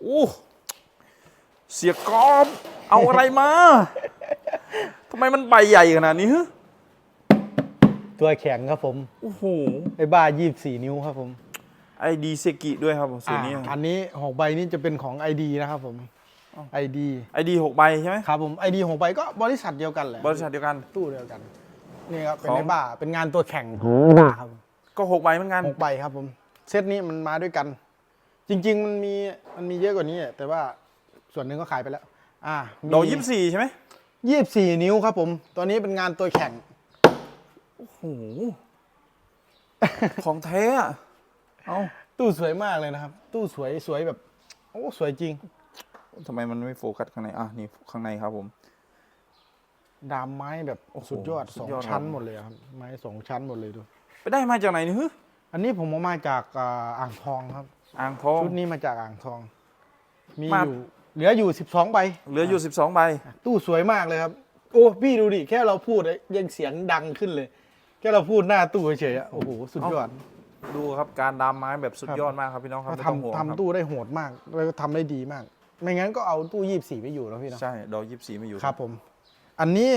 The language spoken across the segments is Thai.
โอ้เสียกรอบเอาอะไรมาทำไมมันใบใหญ่ขนาดนี้ฮะตัวแข็งครับผมโอ้โหไอ้บ้า24นิ้วครับผมไอดีเซกิด้วยครับผมสีนี้อ่าอันนี้หกใบนี่จะเป็นของ ID นะครับผม ID ไอดีหกใบใช่ไหมครับผม ID หกใบก็บริษัทเดียวกันแหละบริษัทเดียวกันตู้เดียวกันนี่ครับเป็นของไอ้บ้าเป็นงานตัวแข่งของบ้าครับผมก็หกใบเหมือนกันหกใบครับผมเซตนี้มันมาด้วยกัน จริง ๆ มันมีมันมีเยอะกว่านี้ แต่ว่าส่วนหนึ่งก็ขายไปแล้ว อ่ามีดอกยี่สิบสี่ใช่ไหมยี่สิบสี่นิ้วครับผมตัวนี้เป็นงานตัวแข่ง โอ้โห ของแท้อะเอาตู้สวยมากเลยนะครับ ตู้สวยสวยแบบ โอ้ สวยจริง ทำไมมันไม่โฟกัสข้างใน อะ นี่ข้างในครับผม ดามไม้แบบโอ้โหสุดยอดสุสดองยอดชั้นครับหมดเลยครับ ไม้สองชั้นหมดเลยดู ไปได้มาจากไหนนี่ฮึอันนี้ผมเอามาจากอ่าอ่างทองครับ อ่างทอง ชุดนี้มาจากอ่างทอง มีมา อยู่เหลืออยู่สิบสองใบเหลืออยู่สิบสองใบ ตู้สวยมากเลยครับ โอ้พี่ดูดิแค่เราพูดอะยังเสียงดังขึ้นเลย แค่เราพูดหน้าตู้เฉยๆอะโอ้โหสุดยอด ดูครับการดามไม้แบบสุดยอดมากครับพี่น้องครับเขาไม่ต้องห่วงทำครับทำตู้ได้โหดมาก แล้วก็ทำได้ดีมาก ไม่งั้นก็เอาตู้ยี่สี่ไปอยู่แล้วพี่เนาะ ใช่ดอกยี่สิบสี่ไม่อยู่ครับผม อันนี้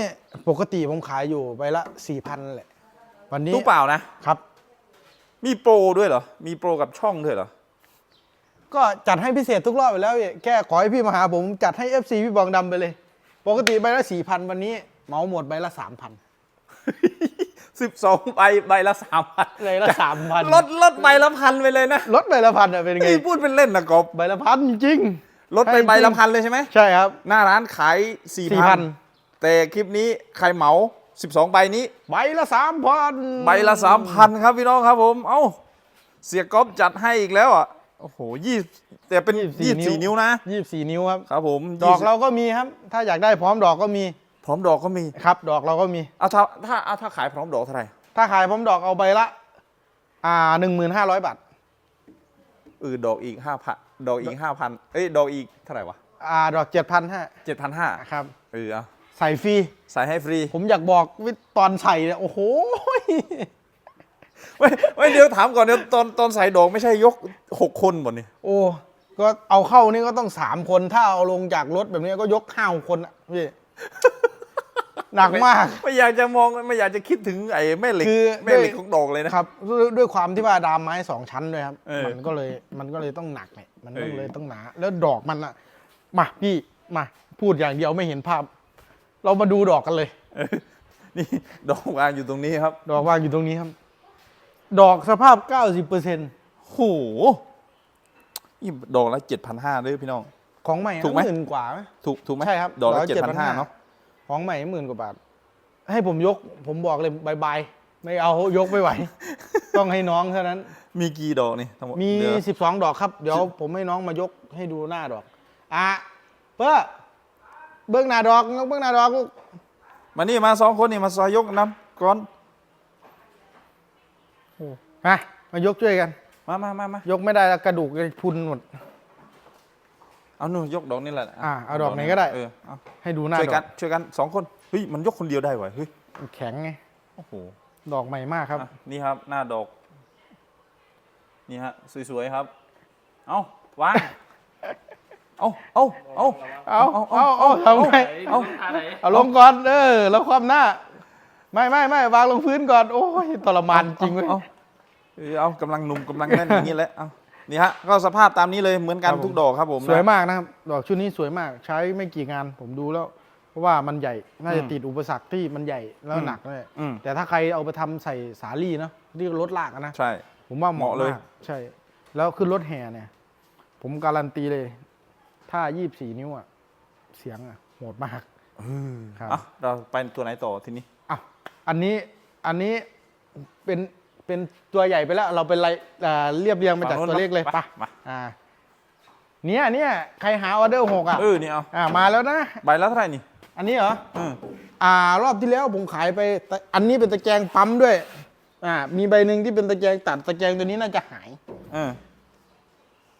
ปกติผมขายอยู่ใบละสี่พันแหละ วันนี้ตู้เปล่านะ ครับ มีโปรด้วยเหรอ มีโปรกับช่องด้วยเหรอ ก็จัดให้พิเศษทุกรอบไปแล้วพี่แค่ขอให้พี่มาหาผมจัดให้ FC พี่บองดำไปเลย ปกติใบละสี่พันวันนี้เหมาหมดใบละสามพันสิบสองใบใบละสามพันใบละสามพันลดลดใบละพันไปเลยนะลดใบละพันอะเป็นไงนี่พูดเป็นเล่นนะกบใบละพันจริงลดไปใบละพันเลยใช่ไหมใช่ครับ หน้าร้านขายสี่พัน4,000แต่คลิปนี้ใครเหมาสิบสองใบนี้ ใบละสามพันใบละสามพันครับพี่น้องครับผม เอ้าเสียก๊อฟจัดให้อีกแล้วอะ โอ้โหยี่แต่เป็นยี่สี่นิ้วนะยี่สี่นิ้วครับครับผมดอก20เราก็มีครับ ถ้าอยากได้พร้อมดอกก็มี พร้อมดอกก็มีครับ ดอกเราก็มีเอาถ้าถ้าเอาถ้าขายพร้อมดอกเท่าไหร่ถ้าขายพร้อมดอกเอาใบละ อ่าหนึ่งหมื่นห้าร้อยบาทเออดอกอีกห้าพันดอกอีกห้าพันเอ้ยดอกอีกเท่าไหร่วะอ่าดอกเจ็ดพันห้าเจ็ดพันห้าครับเออเอาใส่ฟรีใส่ให้ฟรี ผมอยากบอกวิตอนใส่เนี่ยโอ้โห ไม่ไม่เดี๋ยวถามก่อนเดี๋ยวตอนตอนใส่ดอกไม่ใช่ยกหกคนหมดนี่โอ้ ก็เอาเข้านี่ก็ต้องสามคน ถ้าเอาลงจากรถแบบนี้ก็ยกห้าหกคนอะพี่ หนักมากไม่อยากจะมองไม่อยากจะคิดถึงไอ้แม่เหล็กคือแม่เหล็กของดอกเลยนะครับด้วยด้วยความที่ว่าดามไม้สองชั้นด้วยครับ เออมันก็เลยมันก็เลยต้องหนักเนี่ยมันต้องเออ เลยต้องหนา แล้วดอกมันอะมาพี่มาพูดอย่างเดียวไม่เห็นภาพ เรามาดูดอกกันเลยนี่ดอกวางอยู่ตรงนี้ครับ ดอกวางอยู่ตรงนี้ครับ ดอกสภาพ 90%เโหนี่ดอกละเจ็ดพันห้าด้วยพี่น้อง ของใหม่ถูกไหมมื่นกว่าไหม ถูกถูกไหมใช่ครับดอกละดอกละเจ็ดพันห้า7,500 เนาะของใหม่หมื่นกว่าบาท ให้ผมยก ผมบอกเลยบายบายไม่เอายกไม่ไหว ต้องให้น้องเท่านั้น มีกี่ดอกนี่ทั้งหมดมีเหลือ12 ดอกครับ เดี๋ยวผมให้น้องมายกให้ดูหน้าดอก อะเพื่อเบื้องหน้าดอกเบื้องหน้าดอกลูกมานี่มาสองคนนี่มาซอยยกน้ำก่อน มามายกช่วยกัน มามามามายกไม่ได้แล้วกระดูกจะพรุนหมด เอาหนูยกดอกนี่แหละอะเอาดอกไหนก็ได้ เออเอาให้ดูหน้าช่วยดกัอนกช่วยกันสองคนเฮ้ยมันยกคนเดียวได้วะเฮ้ยแข็งไง โอ้โหดอกใหม่มากครับ อะนี่ครับหน้าดอก นี่ฮะสวยๆครับ เอาวางเอาเอาเอาเอาเอาเอาทำไง เอา เอาลงก่อน เออ แล้วความหน้า ไม่ไม่ไม่วางลงพื้นก่อน โอ้ยทรมานจริงเว้ยเอาเออเอากำลังหนุ่มกำลังแน่นอย่างนี้แหละเอานี่ฮะก็สภาพตามนี้เลยเหมือนกันครับผม ทุกดอกครับผมสวยนะ มากนะครับ ดอกชุดนี้สวยมาก ใช้ไม่กี่งานผมดูแล้ว เพราะว่ามันใหญ่ น่าจะอืมติดอุปสรรคที่มันใหญ่แล้วอืมหนักเลยอืม แต่ถ้าใครเอาไปทำใส่สาลี่เนาะที่รถลากอะนะ ใช่ ผมว่าเหมาะเหมาะเลยมากใช่ แล้วขึ้นรถแห่เนี่ย ผมการันตีเลย ถ้า 24 นิ้วอะเสียงอะโหดมาก ครับ อะเราไปตัวไหนต่อทีนี้ อะอันนี้อันนี้เป็นเป็นตัวใหญ่ไปแล้ว เราเป็นไรอ่าเรียบเรียงมาจากฝั่งนู้นตัวเล็กเลยไปปะมาอ่าเนี่ยเนี่ยใครหาออเดอร์หกอะเออนี่เอาอ่ามาแล้วนะใบละเท่าไหร่นี่ อันนี้เหรออืมอ่ารอบที่แล้วผมขายไปแต่อันนี้เป็นตะแกรงปั๊มด้วยอ่ามีใบหนึ่งที่เป็นตะแกรงตัดตะแกรงตัวนี้น่าจะหาย เออ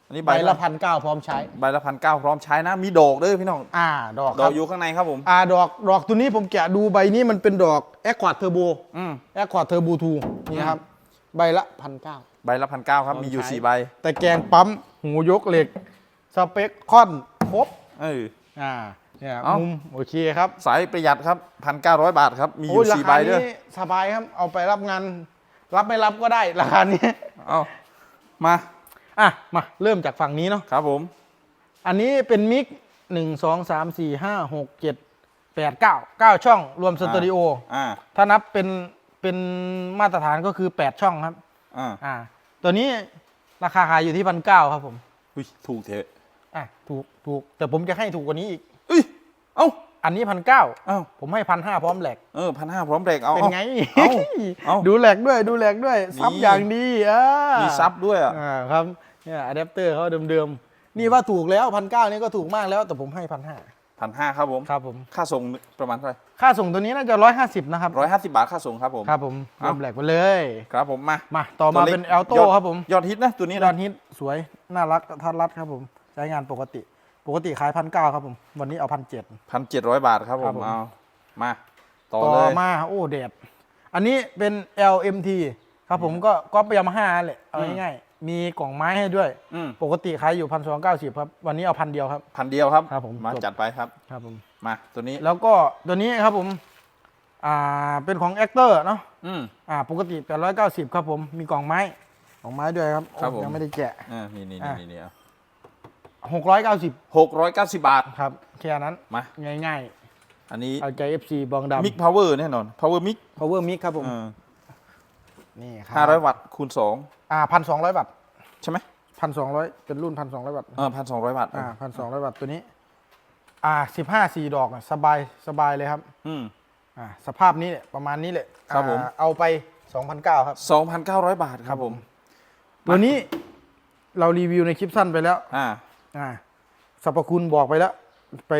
อันนี้ใบใบละละพันเก้าพร้อมใช้ ใบละพันเก้าพร้อมใช้นะ มีดอกเด้อพี่น้อง อ่า ดอกดคอรักบอยู่ข้างในครับผม อ่าดอกดอกตัวนี้ผมแกะดูใบนี้มันเป็นดอกแอคควาดเทอร์โบอืมแอคควาดเทอร์โบทูนี่ครับ ใบละพันเก้า ใบละพันเก้าครับ มีอยู่ใช้สี่ใบตะแกรงปั๊มหูยกเหล็ก สเปคค่อนครบ เออ อ่าเนี่ยเอ้ามุมโอเคครับสายประหยัดครับพันเก้าร้อยบาทครับ มีอโอ้ยยู่ราสี่ใบคาด้วยนี้สบายครับ เอาไปรับงาน รับไม่รับก็ได้ราคานี้ เอามา อะมาเริ่มจากฝั่งนี้เนาะครับผม อันนี้เป็นมิกหนึ่งสองสามสี่ห้าหกเจ็ดแปดเก้าเก้าช่องรวมสตูดิโออ่าถ้านับเป็นเป็นมาตรฐานก็คือ8ช่องครับอ่าอ่า ตัวนี้ราคาขายอยู่ที่พันเก้าครับผมอุ้ยถูกเถอะอะถูกถูกแต่ผมจะให้ถูกกว่านี้อีกเอ้ยเอ้าอันนี้พันเก้าเอ้าผมให้พันห้าพร้อมแหลกเออพันห้าพร้อมเบรกเอาเป็นไงเอาเอาดูแหลกด้วยดูแหลกด้วยซับนี่อย่างดีอ่ามีมีซับด้วยอะอ่าครับ เนี่ยอะแดปเตอร์เขาเดิมๆ นี่ว่าถูกแล้วพันเก้านี่ก็ถูกมากแล้วแต่ผมให้พันห้าพันห้าครับผม ครับผม ค่าส่งประมาณเท่าไหร่ ค่าส่งตัวนี้น่าจะร้อยห้าสิบนะครับร้อยห้าสิบบาทค่าส่งครับผม ครับผมเอ้ารวมแหลกไปเลย ครับผมมา มา ต่อมาตัวล็กเป็นแอลโต้ยดครับผม ยอดฮิตนะตัวนี้ดอนะนฮิตสวย น่ารักทัดรัดครับผม ใช้งานปกติ ปกติขายพันเก้าครับผม วันนี้เอาพันเจ็ดพันเจ็ดร้อยบาทครับผครับมผมเอา มาต่อต่อเลยมา โอ้เดดอันนี้เป็น LMT ครับผมก็ก็ยามาฮ่าแหละเอาอืมง่ายๆ มีกล่องไม้ให้ด้วย อืมปกติขายอยู่พันสองเก้าสิบครับ วันนี้เอาพันเดียวครับ พันเดียวครับครับผมมาจบ จัดไปครับ ครับผม มาตัวนี้แล้วก็ตัวนี้ครับผม อ่า เป็นของแอคเตอร์เนาะ อืม อ่า ปกติ 890 ครับผม มีกล่องไม้ กล่องไม้ด้วยครับครับผม ยังไม่ได้แกะ อ่านี่นี่อะ นี่นี่เอา690 หกร้อยเก้าสิบบาทครับ แค่นั้น มา ง่ายอันนี้ๆ เอาใจ FC บองดำ มิกพาวเวอร์แน่นอนพาวเวอร์มิก power mic ครับผม นี่ครัห้าร้อยวัตต์คูณสอง อ่าพันสองร้อยวัตต์ใช่ไหมพันสองร้อยเป็นรุ่นพันสองร้อยวัตต์เออพันสองร้อยวัตต์อ่าพันสองร้อยวัตต์ตัวนี้ อ่าสิบห้าสี่ดอกอะสบายสบายเลยครับ อืมอ่าสภาพนี้แหละประมาณนี้แหละครับผมอ่าเอาไปสองพันเก้าครับสองพันเก้าร้อยบาทครับผม ตัวนี้เรารีวิวในคลิปสั้นไปแล้ว อ่า อ่าสรรพคุณบอกไปแล้ว ไป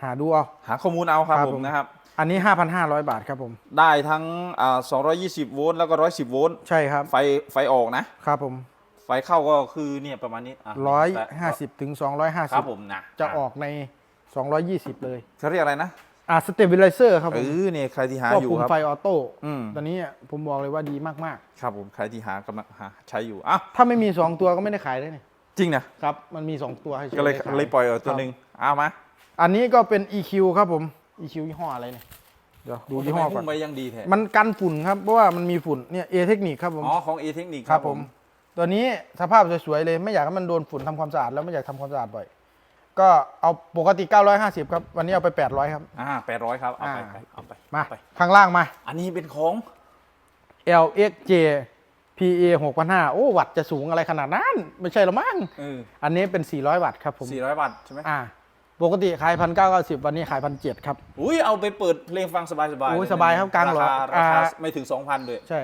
หาดูเอา หาข้อมูลเอาครับครับผผมมนะครับ อันนี้ 5,500 บาทครับผม ได้ทั้งอ่า220 โวลต์แล้วก็ 110 โวลต์ ใช่ครับ ไฟ ไฟออกนะ ครับผม ไฟเข้าก็คือเนี่ยประมาณนี้อะ150 ถึงครับผ250มนะจะออกใน 220 เลยเขาเรียกอะไรนะ อ่าสเตเบลไลเซอร์ครับเอผมอเนี่ยใครที่หาควบอยู่คุมครับ ไฟออโต้อืม ตอนนี้อะผมบอกเลยว่าดีมากครับผมใครที่หากำลังหาใช้อยู่อะๆ ถ้าไม่มี 2 ตัวก็ไม่ได้ขายเลยเนี่ยจริงนะ ครับ มันมี 2 ตัวให้ช่วยก็เลยได้ขายเลยปล่อยเอาตัวครับหนึ่งเอามา อันนี้ก็เป็น EQ ครับผม EQ ยี่ห้ออะไรเนี่ยเดี๋ยวดูยี่ห้อก่อนทำไมหุ้มไปยังดีแท้มันกันฝุ่นครับเพราะว่ามันมีฝุ่นเนี่ย A เทคนิคครับผม อ๋อของ A เทคนิคครับผม ตัวนี้สภาพสวยๆเลยไม่อยากให้มันโดนฝุ่นทำความสะอาดแล้วไม่อยากทำความสะอาดบ่อย ก็เอาปกติ 950 ครับ วันนี้เอาไป 800 ครับ อ่า800ครับเอาไปอ่า ไปเอาไปมาเอไปข้างล่างมา อันนี้เป็นของ LXJ PA 6,500โอ้วัตต์จะสูงอะไรขนาดนั้น ไม่ใช่หรอมั้งเอออันนี้เป็น 400 วัตต์ครับผม400วัตต์ใช่ไหมอ่า ปกติขาย1,990วันนี้ขาย1,700ครับ อุ้ยเอาไปเปิดเพลงฟังสบายๆโอ้ยเลสบายครับกลางหรอราคาราคาอ่าไม่ถึง2,000ด้วยใช่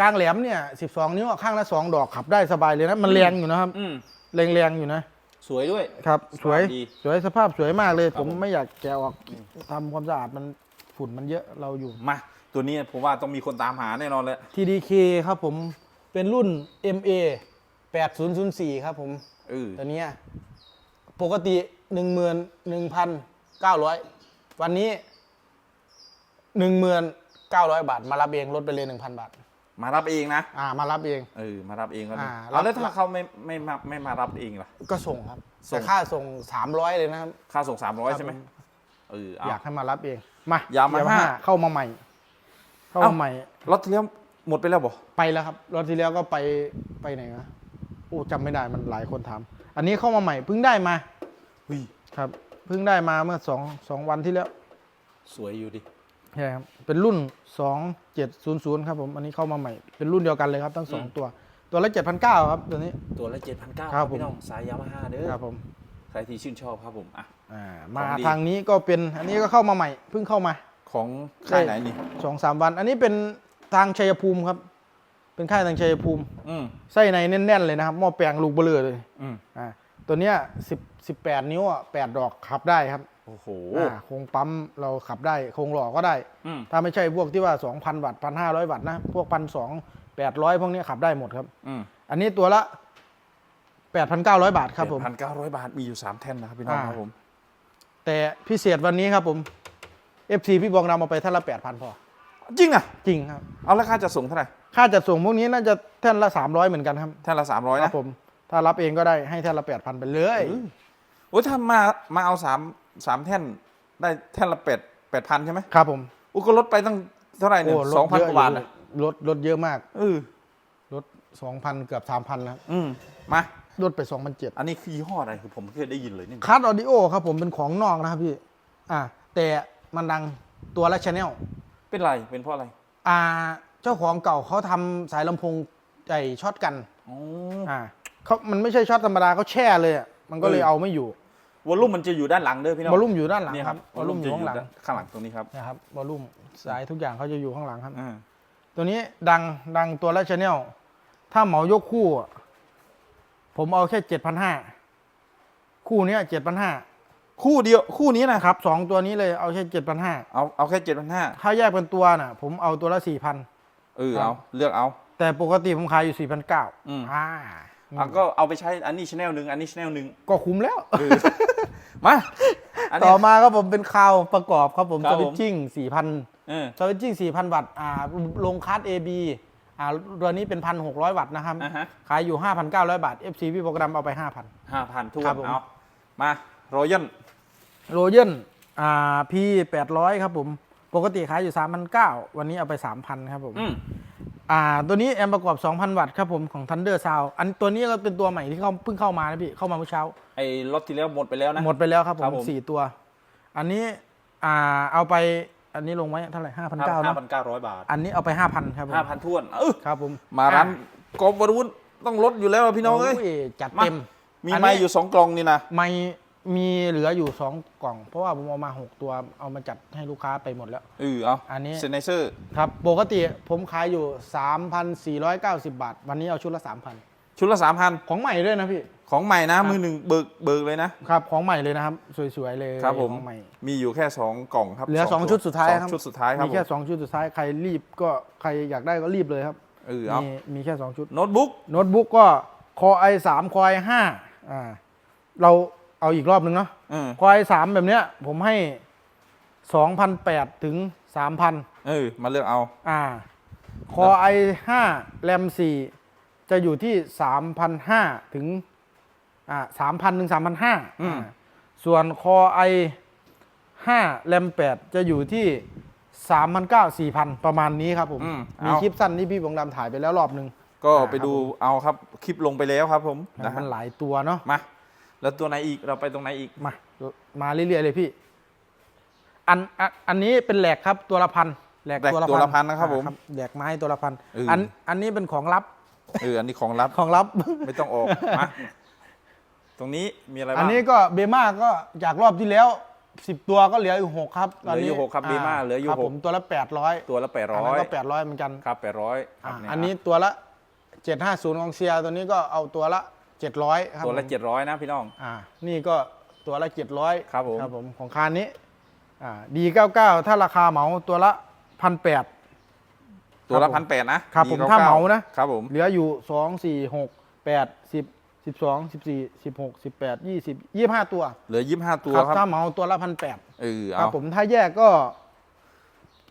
กลางแหลมเนี่ย12นิ้วข้างละ2ดอกขับได้สบายเลยนะ มันแรงอยู่นะครับอืมแรงๆอยู่นะ สวยด้วย ครับ สวยดีสวยสภาพสวยมากเลยครับผมผมไม่อยากแกะออกทำความสะอาดมันฝุ่นมันเยอะเราอยู่ มา ตัวนี้ผมว่าต้องมีคนตามหาแน่นอนเลย TDK ครับผม เป็นรุ่น MA 8004 ครับผมเออตั วเนี้ยปกติ11,900วันนี้1,900บาท มารับเองลดไปเลย1,000บาท มารับเองนะ อ่า มารับเอง เออ มารับเองก็ดีอ่าเอาแล้วรับถ้าเขาไม่ไม่มาไม่มารับเองล่ะ ก็ส่งครับส่แต่ง ค่าส่ง300เลยนะครับ ค่าส่งครั300บใช่ไหมผม เออเอา อยากให้มารับเอง มา Yamaha Yamaha เข้ามาใหม่ เข้าเอ้า มาใหม่ รถที่แล้วหมดไปแล้วบ่ไปแล้วครับรอบที่แล้วก็ไปไปไหนนะโอ้จำไม่ได้มันหลายคนถาม อันนี้เข้ามาใหม่เพิ่งได้มา เฮ้ยครับเพิ่งได้มาเมื่อสองสองวันที่แล้วสวยอยู่ดิ ใช่ครับเป็นรุ่น 2700 ครับผมอันนี้เข้ามาใหม่ เป็นรุ่นเดียวกันเลยครับทั้งสองตัว ตัวละ7,900ครับตัวนี้ ตัวละ 7,900ครับผม พี่น้องสายยามาฮ่าเด้อครับผมใครที่ชื่นชอบครับผมอะ อ่ามาของดี ทางนี้ก็เป็นอันนี้ก็เข้ามาใหม่เพิ่งเข้ามา ของค่ายไหนนี่ สองสามวัน อันนี้เป็นทางชัยภูมิครับ เป็นค่ายทางชัยภูมิ อืมไส้ในแน่นๆเลยนะครับหม้อแปลงลูกเบลอเลยอืมอ่า ตัวเนี้ยสิบสิบแปดนิ้วอะแปดดอกขับได้ครับโอ้โหอ่าโครงปั๊มเราขับได้โครงหล่อก็ได้ อืมถ้าไม่ใช่พวกที่ว่า 2,000 วัตต์1,500วัตต์นะ พวกพันสองแปดร้อยพวกนี้ขับได้หมดครับ อืมอันนี้ตัวละ 8,900 บาทครับผม พันเก้าร้อยบาทมีอยู่3แท่นนะครับพี่น้องอ่า ครับผมแต่พิเศษวันนี้ครับผม FC พี่บองนำมาไปท่านละ 8,000 พอ จริงนะจริงครับ เอาราคาจะส่งเท่าไหร่ค่าจัดส่งพวกนี้น่าจะท่านละ 300 เหมือนกันครับ แท่นละ300ครันะบผม ถ้ารับเองก็ได้ให้ท่านละ8,000ไปเลยเออโอ้ยถ้ามามาเอาสามสามแท่นได้แท่นละแปดแปดพันใช่ไหมครับผมอุ้ยก็ลดไปตั้งเท่าไหร่เนี่ยโลดสองพันเยกอะว่าบาทอยู่นะลดลดเยอะมากเออลดสองพันเกือบสามพันแล้วอืมมาลดไปสองพันเจ็ดอันนี้คือยี่ห้ออะไรคือผมไม่เคยได้ยินเลยนี่คัสออดิโอครับผมเป็นของนอกนะครับพี่ อ่า แต่มันดังตัวละชแนลเป็นไรเป็นเพราะอะไร อ่า เจ้าของเก่าเขาทำสายลำโพงใหญ่ช็อตกันอ๋ออ่า เขามันไม่ใช่ช็อตธรรมดาเขาแช่เลยอะมันก็เลยเออเอาไม่อยู่วอลลุ่มมันจะอยู่ด้านหลังเด้อพี่น้องวอลลุ่มอยู่ด้านหลังเนี่ยคครัรับบวอลลุ่มอยู่ข้างหลังด้นข้างหลังตรงนี้ครับนะครับวอลลุ่มสายทุกอย่างเขาจะอยู่ข้างหลังครับ อ่าตัวนี้ดังดังตัวละชแนลถ้าเหมายกคู่อะผมเอาแค่เจ็ดพันห้าคู่เนี้ยเจ็ดพันห้าคู่เดียวคู่นี้นะครับสองตัวนี้เลยเอาแค่เจ็ดพันห้าเอาเอาแค่เจ็ดพันห้าถ้าแยกเป็นตัวน่ะ ผมเอาตัวละสี่พัน เออครับ เอาเลือกเอา แต่ปกติผมขายอยู่สี่พันเก้าอืม อ่า อะก็เอาไปใช้อันนี้ชแนลหนึ่งอันนี้ชแนลหนึ่งก็คุ้มแล้ว เออมาอันต่นี้อมาครับผมเป็นคาวประกอบครับผมครัสบผม วิตชิ่งสี่พันเออสวิตชิ่งสี่พันวัตต์อ่าลงคัส AB อ่าตัวนี้เป็นพันหกร้อยวัตต์นะครับ อ่าฮะขายอยู่ห้าพันเก้าร้อยบาท FC พี่โปรแกรมเอาไปห้าพันห้าพันทุกครัวับนผม เอามารอยัลโรเยนอ่า P แปดร้อยครับผม ปกติขายอยู่สามพันเก้าวันนี้เอาไปสามพันครับผม อืม อ่าตัวนี้แอมประกอบ 2,000 วัตต์ครับผมของ Thunder Sound อันตัวนี้ก็เป็นตัวใหม่ที่เขาเพิ่งเข้ามานะพี่ เข้ามาเมื่อเช้า ไอ้รถที่แล้วหมดไปแล้วนะ หมดไปแล้วครับผครับมผม สี่ตัว อันนี้อ่าเอาไปอันนี้ลงไว้เท่าไหร่ห้าพันเก้าห้าเนาะพันเก้าร้อยบาทอันนี้เอาไปห้าพันครับผมห้าพันท้วนเออครับผมมาร้านอ่กอบวรวุฒิต้องลดอยู่แล้วอะพี่น้องเอ้ยโจัดมาเต็มมีอันนี้ ไม้อยู่สองกล่องนี่นะ ไม่ มีเหลืออยู่สองกล่อง เพราะว่าผมเอามาหกตัวเอามาจัดให้ลูกค้าไปหมดแล้ว เออเอาอันนี้ เซนไนเซอร์ครับปกติผมขายอยู่ 3,490 บาท วันนี้เอาชุดละ 3,000 ชุดละสามพันของใหม่ด้วยนะพี่ ของใหม่นะครับมือหนึ่งเบิกเบิกเลยนะ ครับของใหม่เลยนะครับ สวยๆเลยครับผม ของใหม่ มีอยู่แค่สองกล่องครับเหลือสสองตัวชุดสุดท้ายสองครับชุดสุดท้ายครับมีแค่ผม สองชุดสุดท้ายใครรีบก็ใครอยากได้ก็รีบเลยครับเออเอา มีมีแค่สองชุด โน้ตบุ๊ก โน้ตบุ๊กก็คอ i 3คอ i 5 อ่าเรา เอาอีกรอบหนึ่งเนาะเออคอ i 3แบบเนี้ย ผมให้2,008ถึง3,000เออ มาเลือกเอา อ่า คอ i 5แรม4จะอยู่ที่3,500ถึง อ่า3,000ถึง3,500อืมอ่าส่วนคอ i 5แรม8จะอยู่ที่3,900 4,000ประมาณนี้ครับผมอืมมีเอาคลิปสั้นที่พี่บงดำถ่ายไปแล้วรอบหนึ่งก็อ่าไปดูครับผมเอาครับ คลิปลงไปแล้วครับผมนะฮะมันหลายตัวเนาะ มา แล้วตัวไหนอีกเราไปตรงไหนอีกมา มาเรื่อยๆเลยพี่ อันอันอันนี้เป็นแหลกครับตัวละพันแหลกแหลกตัวละตัวพันละพันนะครับผมอ่าแหลกไม้ตัวละพันเอออั อันอันนี้เป็นของลับเอออันนี้ของลับ ของลับ ไม่ต้องออกมาตรงนี้มีอะไรอับ้านงนี้ก็เบม่าก็จากรอบที่แล้วสิบตัวก็เหลืออยู่หกครับตอนเหลืออยู่นี้หกครับ Bema เหลืออยู่ครับหกผมตัวละแปดร้อยตัวละแปดอันร้นั้อนยก็แปดร้อยเหมือนกันครับแปดร้อยอ่าอันนี้ตัวละเจ็ดห้าศูนย์ของเซียตัวนี้ก็เอาตัวละ เจ็ดร้อยครับตัวละผมเจ็ดร้อยนะพี่น้อง อ่านี่ก็ตัวละเจ็ดร้อยครับผม ครับผมของคานนี้อ่าดีเก้าเก้าถ้าราคาเหมาตัวละพันแปด ตัวละครับผมพันแปดนะครับผมดีก้ถ้าก้เหมานะ ครับผม เหลืออยู่สองสี่หกแปดสิบสิบสองสิบสี่สิบหกสิบแปดยี่สิบยี่ห้าตัวเหลือยี่สิบห้าตัวครับครับถ้าเหมาตัวละพันแปดเออครัเอาบผมถ้าแยกก็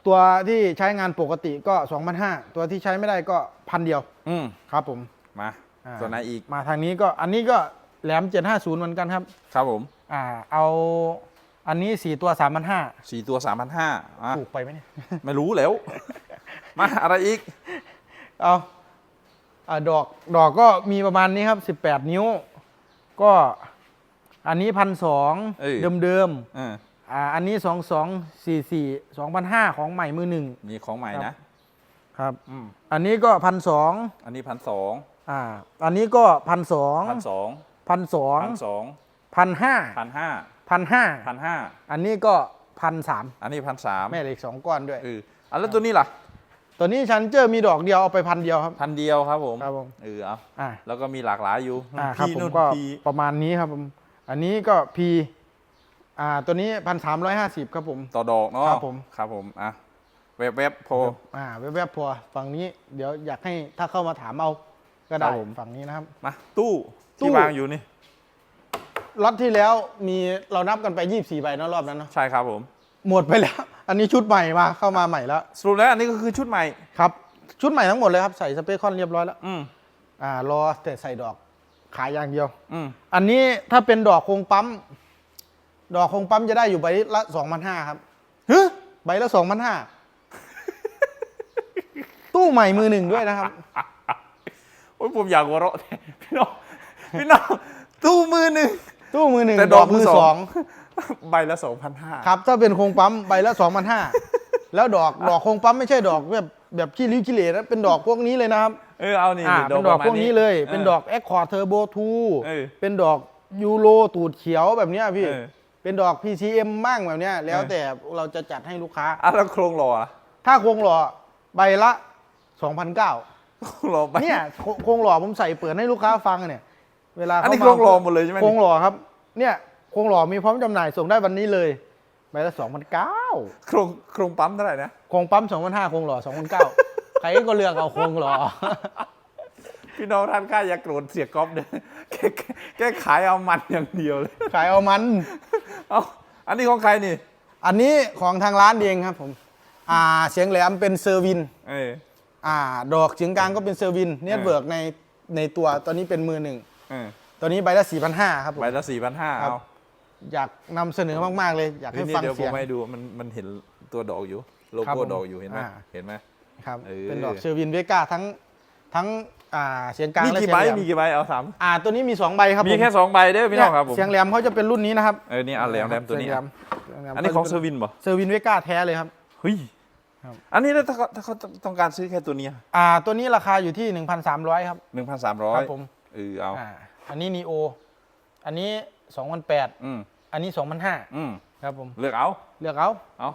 ตัวที่ใช้งานปกติก็สองพันห้าตัวที่ใช้ไม่ได้ก็พันเดียวอืมครับผมมาอ่า ตัวไหนอีก มาทางนี้ก็อันนี้ก็แหลมเจ็ดห้าศูนย์เหมือนกันครับ ครับผม อ่า เอาอันนี้สี่ตัวสามพันห้าสี่ตัวสามพันห้าอะถูกไปไหมเนี่ย ไม่รู้แล้ว มาอะไรอีก เอาอ่าดอกดอกก็มีประมาณนี้ครับ 18 นิ้ว ก็อันนี้พันสองเอ้ย เดิมเดิมเออๆอ่าอันนี้สองสองสี่สี่สองพันห้าของใหม่มือหนึ่ง มีของใหม่ครันะบ ครับ อืมอันนี้ก็พันสองอันนี้พันสอง อ่าอันนี้ก็พันสองพันสองพันสองพันสองพันห้าพันห้าพันห้าพันห้าอันนี้ก็พันสามอันนี้พันสามแม่เหล็กสองก้อนด้วยเอออันแล้วตัวนี้ล่ะ ตัวนี้ชันเจอร์มีดอกเดียวเอาไปพันเดียวครับพันเดียวครับผมครับผมเออเอาอ่าแล้วก็มีหลากหลายอยู่อ่าครับพีผมนู่นก็พีประมาณนี้ครับผมอันนี้ก็พีอ่าตัวนี้พันสามร้อยห้าสิบครับผม ต่อดอกเนาะครับผมครับผมอะเว็บเว็บพออ่าแวบๆพอฝั่งนี้เดี๋ยวอยากให้ถ้าเข้ามาถามเอา ก็ได้ครับผม ฝั่งนี้นะครับ มาตู้ตู้ ที่วางอยู่นี่ ล็อตที่แล้วมีเรานับกันไปยี่สี่ใบเนอะรอบนั้นเนาะใช่ครับผม หมดไปแล้ว อันนี้ชุดใหม่มาเข้ามาใหม่แล้วสรุปแล้วอันนี้ก็คือชุดใหม่ ครับ ชุดใหม่ทั้งหมดเลยครับใส่สเปคคอนเรียบร้อยแล้วอืมอ่ารอแต่ใส่ดอกขายอย่างเดียว อืมอันนี้ถ้าเป็นดอกโครงปั๊ม ดอกโครงปั๊มจะได้อยู่ใบละสองพันห้าครับ เฮ้ยใบละสองพันห้า ตู้ใหม่มือหนึ่งด้วยนะครับ โอ้ยผมอยากหัวเราะแทนพี่น้องพี่น้องตู้มือหนึ่ง ตู้มือหนึ่งแต่ดดออกกมืมืออสสอองงใบละสองพันห้าครับ ถ้าเป็นโครงปั๊มใบละสองพันห้าแล้วดอกดอกโครงปั๊มไม่ใช่ดอกแบบแบบขี้ริ้วขี้เหร่นะเป็นดอกพวกนี้เลยนะครับเออเอานี่อ่าเป็นดอกประมาณพวกนี้เลย เป็นดอกแอคคอร์เทอร์โบทูเออเป็นดอกยูโรตูดเขียวแบบเนี้ยพี่เออเป็นดอก PCM มั่งแบบเนี้ยแล้วเออแต่เราจะจัดให้ลูกค้าอะแล้วโครงหล่ออะถ้าโครงหล่อใบละ2,009โครง หล่อไปเนี่ยโคโครงหล่อผมใส่เปิดให้ลูกค้าฟังเนี่ย เวลาอันนี้ขาโครงหล่อหมดเลยใช่ไหมโครงหล่อครับ เนี่ยโครงหล่อมีพร้อมจำหน่ายส่งได้วันนี้เลยใบละ2,009โครงโครงปั๊มเท่าไหร่นะโครงปั๊ม2,500โครงหล่อ2,009ใครก็เลือกเอาโครงหล่อพี่น้องท่านข้าอย่าโกรธเสียก๊อฟเด้อแกแกแกขายเอามันอย่างเดียวเลยขายเอามันเอาอันนี้ของใครนี่ อันนี้ของทางร้านเองครับผม อ่าเสียงแหลมเป็นเซอร์วินเอออ่า ดอกเสียงกลางก็เป็นเซอร์วินเน็ตเวิร์กในในตัวตอนนี้เป็นมือหนึ่งเออตัวนี้ใบละสี่พันห้าครับผม ใบละสี่พันห้าครับ เอาอยากนำเสนอมากๆเลย อยากให้นี่ฟังเดี๋ยวผเสียมงให้ดูมันมันเห็นตัวดอกอยู่ โลครับโก้ผมดอกอยู่เห็นไหมอ่า เห็นไหม ครับเออ เป็นดอกเซอร์วินเวก้าทั้งทั้งอ่าเสียงกลางมีและกี่เสียใบงแหลมมีกี่ใบเอาสามอ่าตัวนี้มีสองใบครับมีผมแค่สองใบเด้อพี่น้องครับผมเสียงแหลมเขาจะเป็นรุ่นนี้นะครับเออนี่อะแหลมแหลมตัวนี้เสียงแหลอะมเสียงแหลมอันนี้ของเซอร์วินป่ะเซอร์วินเวก้าแท้เลยครับเฮ้ยครับ อันนี้แล้วถ้าเขาถ้าเขาต้องการซื้อแค่ตัวเนี้อ่า ตัวนี้ราคาอยู่ที่ 1,300 ครับหนึ่งพันสามร้อคยรับผมเออเอาอ่าอันนี้นีโออันนี้2,008อืมอันนี้2,005อืมครับผมเลือกเอา เลือกเอาเอา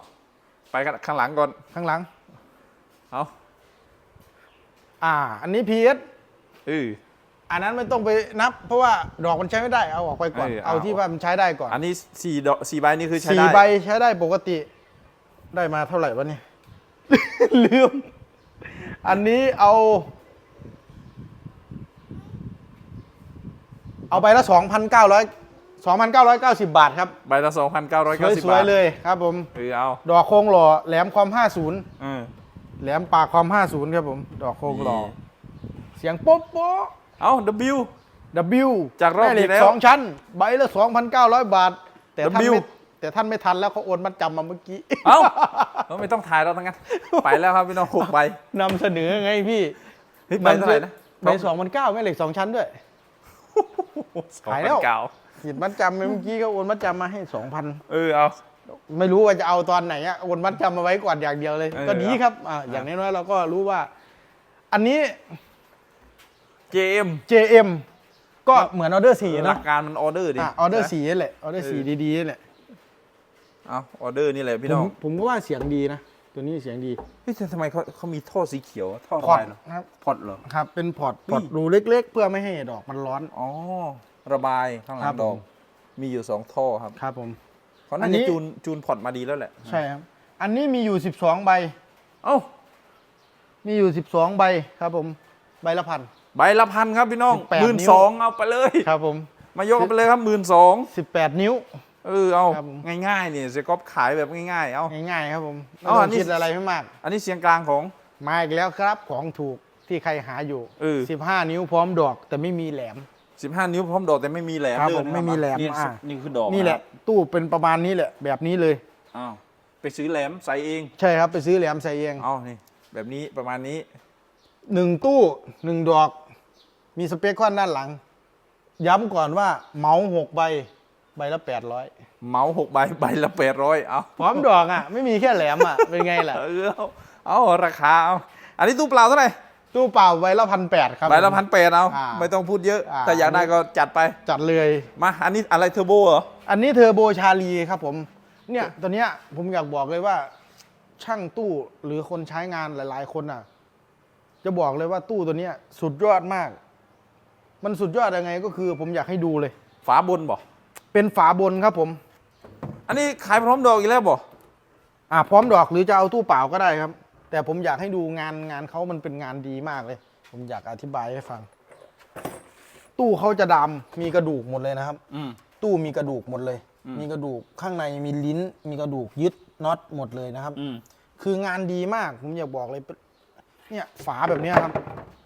ไปกันข้างหลังก่อนข้างหลังเอาอ่า อันนี้ PS เอออันนั้นไม่ต้องไปนับ เพราะว่าดอกมันใช้ไม่ได้เอาออกไปก่อน เออเอาเอาที่ว่ามันใช้ได้ก่อน อันนี้สี่ดอกสี่ใบนี่คือใช้สี่ได้ใบใช้ได้ปกติ ได้มาเท่าไหร่วะเนี่ย ลืม อันนี้เอา เอาใบละสองพันเก้าร้อยสองพันเก้าร้อยเก้าสิบบาทครับ ใบละสองพันเก้าร้อยเก้าสิบสวยบาทๆเลยครับผม เออเอาดอกโครงหล่อแหลมความห้าศูนย์เออแหลมปากความ50ครับผม ดอกโคงหล่อนี่เสียงโป๊ะโป๊ะ เอา W W จากรอบแม่เหล็ที่กแล้วสองชั้น ใบละ 2,900 บาท แต่ท่าน W ไม่ แต่ท่านไม่ทันแล้วเขาโอนมัดจำมาเมื่อกี้ เอ้าเราไม่ต้องถ่ายแล้วทั้งนั้น ไปแล้วครับพี่น้องหกใบนำเสนอไงพี่เฮ้ยใบเท่าไหร่นะใบสองพันเก้าแม่เหล็กสองชั้นด้วยขายแล้วเก่าขีดมัดจำไปเมื่อกี้ก็โอนมัดจำมาให้2,000เออเอาไม่รู้ว่าจะเอาตอนไหนอะโอนมัดจำมาไว้ก่อนอย่างเดียวเลยเออก็ดีครับอ่าอย่างน้อยๆเราก็รู้ว่า อันนี้ JM JM ก็เหมือนออเดอร์สี่หลันะกการมันออเดอร์ดิอะออเดอร์สีนี่แหละออเดอร์สีเออดีๆนี่แหละ เอาออเดอร์นี่แหละพี่ผน้อมงผมก็ว่าเสียงดีนะ ตัวนี้เสียงดีเฮ้ยแต่ทำไมเขาเขามีท่อสีเขียวท่อพอร์ตอะไรเหรอครับพอร์ตเหรอ ครับ เป็นพอร์ตอุ้ยพอร์ตรูเล็ก ๆ เพื่อไม่ให้ดอกมันร้อน อ๋อ ระบายข้างหลัครังบดอกผมมีอยู่สองท่อครับครับผม เขาอัน่านนี้ จะจูนจูนพอร์ตมาดีแล้วแหละ ใช่ครับ อันนี้มีอยู่ 12 ใบ เอ้ามีอยู่ 12 ใบครับผม ใบละพัน ใบละพันครับพี่น้อง18หมื่นนิ้วสองเอาไปเลย ครับผม มายกกันไปเลยครับหมื่นสอง18 นิ้ว เออเอาครับผม ง่ายๆนี่เซกอฟขายแบบง่ายๆเอา ง่ายๆครับผมไม่อ๋อต้อัอนงนี้ คิดอะไรไม่มาก อันนี้เสียงกลางของ มาอีกแล้วครับของถูกที่ใครหาอยู่ เออ 15 นิ้วพร้อมดอกแต่ไม่มีแหลม 15 นิ้วพร้อมดอกแต่ไม่มีแหลมครับด้วยผมนะไม่มีแหลมนี่อะ นี่คือดอกนี่แหละ ตู้เป็นประมาณนี้แหละ แบบนี้เลย อ้าวไปซื้อแหลมใส่เองใช่ครับไปซื้อแหลมใส่เองเอานี่แบบนี้ประมาณนี้ หนึ่งตู้หนึ่งดอก มีสเปคข้อนด้านหลัง ย้ำก่อนว่าเหมาหกใบ ใบละแปดร้อยเหมาหกใบใบละแปดร้อยเอาพร้อมดอกอะ ไม่มีแค่แหลมอะ เป็นไงล่ะ เออเอาเอาราคาเอาอันนี้ตู้เปล่าเท่าไหร่ตู้เปล่าใบละพันแปดครับ ใบละผมพันแปดเอาอ่าไม่ต้องพูดเยอะอ่าถ้าอยากได้ก็จัดไป จัดเลย มาอันนี้อะไรเทอร์โบเหรอ อันนี้เทอร์โบชาลีครับผม เนี่ยตัวเนี้ยผมอยากบอกเลยว่า ช่างตู้หรือคนใช้งานหลาย ๆ คนอะ จะบอกเลยว่าตู้ตัวเนี้ยสุดยอดมาก มันสุดยอดยังไงก็คือ ผมอยากให้ดูเลย ฝาบนบ่ เป็นฝาบนครับผม อันนี้ขายพร้อมดอกอีกแล้วบ่อ่าพร้อมดอกหรือจะเอาตู้เปล่าก็ได้ครับ แต่ผมอยากให้ดูงานงานเขามันเป็นงานดีมากเลย ผมอยากอธิบายให้ฟัง ตู้เขาจะดำมีกระดูกหมดเลยนะครับ อืม ตู้มีกระดูกหมดเลย อืม มีกระดูกข้างในมีลิ้น มีกระดูกยึดน็อตหมดเลยนะครับ อืมคืองานดีมากผมอยากบอกเลย เนี่ยฝาแบบเนี้ยครับโอ้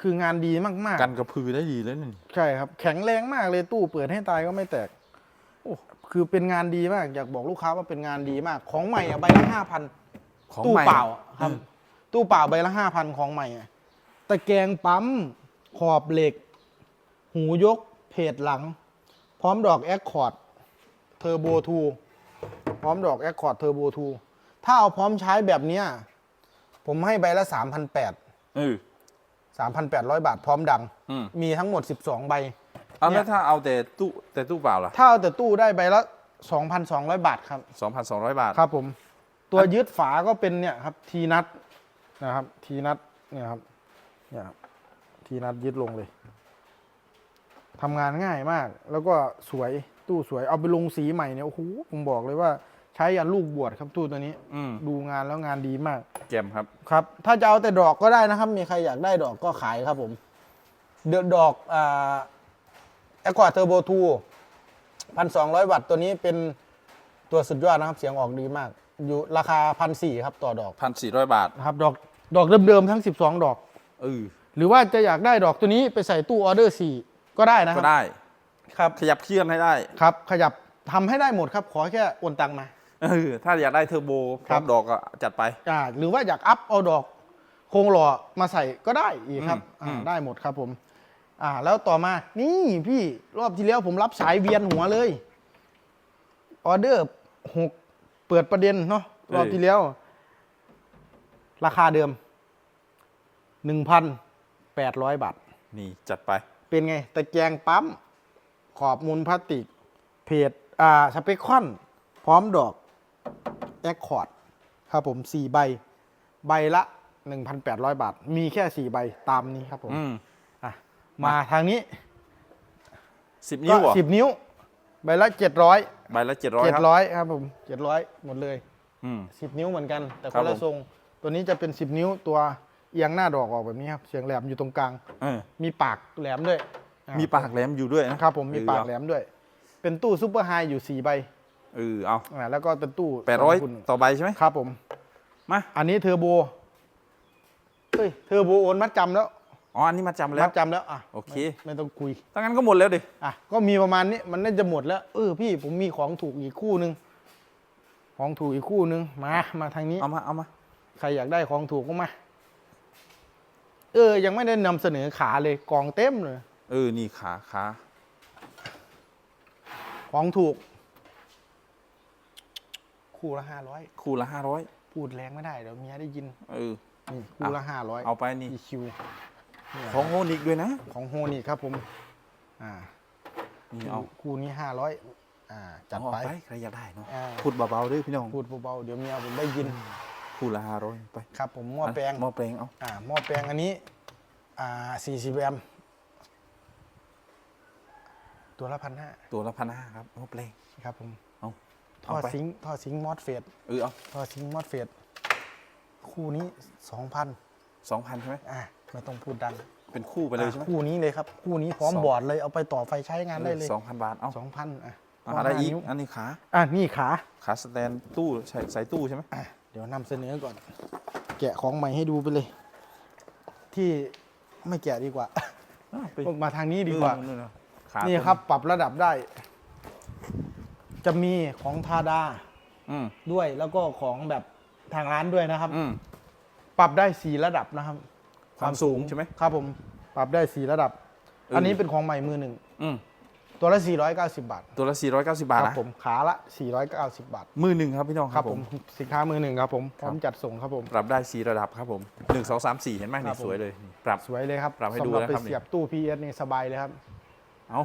คืองานดีมากกันกระพือได้ดีเลยนี่ๆใช่ครับ แข็งแรงมากเลยตู้เปิดให้ตายก็ไม่แตกโอ้คือเป็นงานดีมาก อยากบอกลูกค้าว่าเป็นงานดีมาก ของใหม่อะใบละห้าพันของตู้ใหม่เปล่าอะครับอืมตู้เปล่าใบละห้าพันของใหม่อะตะแกรงปั๊มขอบเหล็ก หูยก เพจหลัง พร้อมดอกแอคคอร์ดเทอร์โบทูพร้อมดอกแอคคอร์ดเทอร์โบทูถ้าเอาพร้อมใช้แบบเนี้ยผมให้ใบละสามพันแปด เออสามพันแปดร้อยบาทพร้อมดัง อืมมีทั้งหมดสิบสองใบ เอาเนี่แล้วยถ้าเอาแต่ตู้แต่ตู้เปล่าล่ะถ้าเอาแต่ตู้ได้ใบละสองพันสองร้อยบาทครับ สองพันสองร้อยบาท ครับผม ตัวยึดฝาก็เป็นเนี่ยครับทีนัทนะครับทีนัทเนี่ยครับเนี่ยครับทีนัทยึดลงเลยทำงานง่ายมาก แล้วก็สวยตู้สวยเอาไปลงสีใหม่เนี่ยโอ้โหผมบอกเลยว่า ใช้ยันลูกบวชครับตู้ตัวนี้ อืมดูงานแล้วงานดีมาก แกมครับ ครับ ถ้าจะเอาแต่ดอกก็ได้นะครับ มีใครอยากได้ดอกก็ขายครับผม เดอะดอกอ่าแอควาเทอร์โบทูพันสองร้อยวัตต์ตัวนี้เป็นตัวสุดยอดนะครับ เสียงออกดีมาก อยู่ราคาพันสี่ครับต่อดอกพันสี่ร้อยบาท นะครับ ดอกดอกเดิมๆทั้ง 12 ดอก เออ หรือว่าจะอยากได้ดอกตัวนี้ไปใส่ตู้ออเดอร์สี่ก็ได้นะคก็รับได้ ครับ ขยับเคลื่อนให้ได้ ครับ ขยับทำให้ได้หมดครับ ขอแค่โอนตังมา เออถ้าอยากได้เทอร์โบพครัร้อบมดอกก็จัดไป อ่าหรือว่าอยากอัพเอาดอกโครงหล่อมาใส่ก็ได้อีกครับอืมอืมอ่าได้หมดครับผม อ่า แล้วต่อมานี่พี่รอบที่แล้วผมรับสายเวียนหัวเลยออเดอร์หกเปิดประเด็นเนาะรอบที่แล้ว ราคาเดิมหนึ่งพันแปดร้อยบาท นี่จัดไป เป็นไงตะแกรงปั๊ม ขอบมูลพลาสติก เพจอ่าสเปคคอน พร้อมดอก แอคคอร์ดครับผมสี่ใบ ใบละ1,800บาท มีแค่สี่ใบตามนี้ครับผมอืมอะมาทางนี้สิบก็นิ้วเหรอสิบนิ้ว ใบละ700ใบละเจ็ดร้อยครับ700ครับผม700หมดเลย อืม10นิ้วเหมือนกัน แต่คครับนละผม ทรง ตัวนี้จะเป็น10นิ้วตัวเอียงหน้าดอกออกแบบนี้ครับเสียงแหลมอยู่ตรงกลาง เออมีปากแหลมด้วยอะมีปากแหลมอยู่ด้วยนะครับผมมีปากแหลมด้วย เป็นตู้ซูเปอร์ไฮอยู่สี่ใบ เออเอาอ่าแล้วก็เป็นตู้แปดร้อยสงคุณต่อใบใช่ไหมครับผม มาอันนี้เทอร์โบเฮ้ยเทอร์โบโอนมัดจำแล้วอ๋ออันนี้มาจำแล้มัวดจำแล้วอะโอเค ไม่ไม่ต้องคุยถ้างั้นก็หมดแล้วดิอะก็มีประมาณนี้มันน่าจะหมดแล้วเออพี่ผมมีของถูกอีกคู่หนึ่งของถูกอีกคู่หนึ่งมามาทางนี้ เอามาเอามาใครอยากได้ของถูกก็มา เออ ยังไม่ได้นำเสนอขาเลยกองเต็มเลย เออนี่ขาขาของถูก คู่ละห้าร้อยคู่ละห้าร้อยพูดแรงไม่ได้เดี๋ยวเมียได้ยินเออนี่คู่ละห้าร้อยเอาไปนี่คิวของโฮนิกด้วยนะ ของโฮนี่ครับผมอ่านี่เอาคู่นี้ห้าร้อยอ่าจัดเอาไป ไปใครอยากได้เนาะอ่า พูดเบาๆด้วยพี่น้องพูดเบาๆเดี๋ยวเมียผมได้ยินคู่ละห้าร้อยไปครับ ผมหม้อแปลงหม้อแปลงเอาอ่าหม้อแปลงอันนี้อ่าสี่สิบแอมป์ตัวละพันห้าตัวละพันห้าครับหม้อแปลงครับผมเอา ท่อเอาไป ซิงค์ท่อซิงค์มอสเฟดเออเอาท่อซิงค์มอสเฟดคู่นี้สองพันสองพันใช่ไหมอ่าไม่ต้องพูดดังเป็นคู่ไปเลยใช่ไหม อะคู่นี้เลยครับ คู่นี้พร้อมสอง บอร์ดเลยเอาไปต่อไฟใช้งานได้เลยสองพันบาทเอาสองพันอะเอาอะไรอีกนิ้วอันนี้ขาอะนี่ขา ขาสแตนตู้ใส่ใส่ตู้ใช่ไหมอะเดี๋ยวนำเสนอก่อน แกะของใหม่ให้ดูไปเลย ที่ไม่แกะดีกว่า อ้าวไปมาทางนี้ดีกว่า เออๆๆขานี่ตัวครับปรับระดับได้ จะมีของทาดาอืมด้วยแล้วก็ของแบบทางร้านด้วยนะครับ อืมปรับได้สี่ระดับนะครับความสูงใช่ไหม ครับผมปรับได้สี่ระดับเอออั อันนี้เป็นของใหม่มือหนึ่งอืมตัวละ 490 บาทตัวละ 490 บาทครันะผมขาละ 490 บาทมือหนึ่งครับพี่น้องครับผมสินค้ามือหนึ่งครับผมพครับร้อมจัดส่งครับผม ปรับได้ 4 ระดับครับผม 1 2 3 4 เห็นไหมครันี่บผม สวยเลยนี่ปรับ สวยเลยครับปรับให้ดูสำหรับนะไปครับนี่ เสียบตู้ PS นี่สบายเลยครับ เอา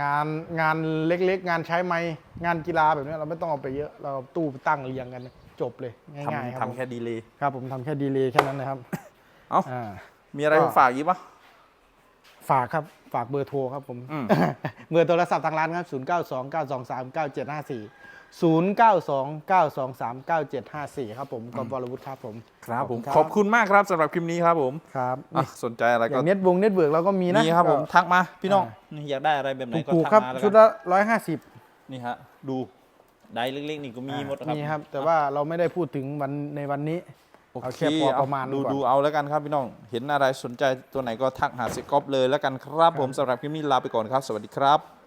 งานงานเล็กๆ งานใช้ไม้งานกีฬาแบบนี้เราไม่ต้องเอาไปเยอะ เราเอาตู้ไปตั้งเรียงกันจบเลยง่ายๆคทำรับผมทำแค่ดีเลยครับผมทำแค่ดีเลย์แค่นั้นนะครับเอาอ่า มีอะไรก็มาฝากอีกปะ ฝากครับฝากเบอร์โทรครับผม อืม เบอร์โทรศัพท์ทางร้านครับ 0 9 2 9 2 3 9 7 5 4 0 9 2 9 2 3 9 7 5 4 ครับผมกบวรวุฒิครับผม ครับผมขขออบบคุณคุณมากครับสำหรับคลิปนี้ครับผมครับอะนี่สนใจอะไรอก็ย่างเน็ตวงเน็ตเวิร์กเราก็มีนะนี่ครับผมทักมาพี่น้องอ่านี่อยากได้อะไรแบบไหนก็ถูกทัๆครับกมาแล้วชุดกันละร้อยห้าสิบนี่ฮะดูได้เล็กๆนี่ก็มีหมดครับนี่ครับ แต่ว่าเราไม่ได้พูดถึงวันในวันนี้ โอเอาเคแค่พอประมาณดูก่อน ดูเอาแล้วกันครับพี่น้อง เห็นอะไรสนใจตัวไหนก็ทักหาเซกอฟเลยแล้วกันครับผมสำหรับคลิปนี้ลาไปก่อนครับ สวัสดีครับ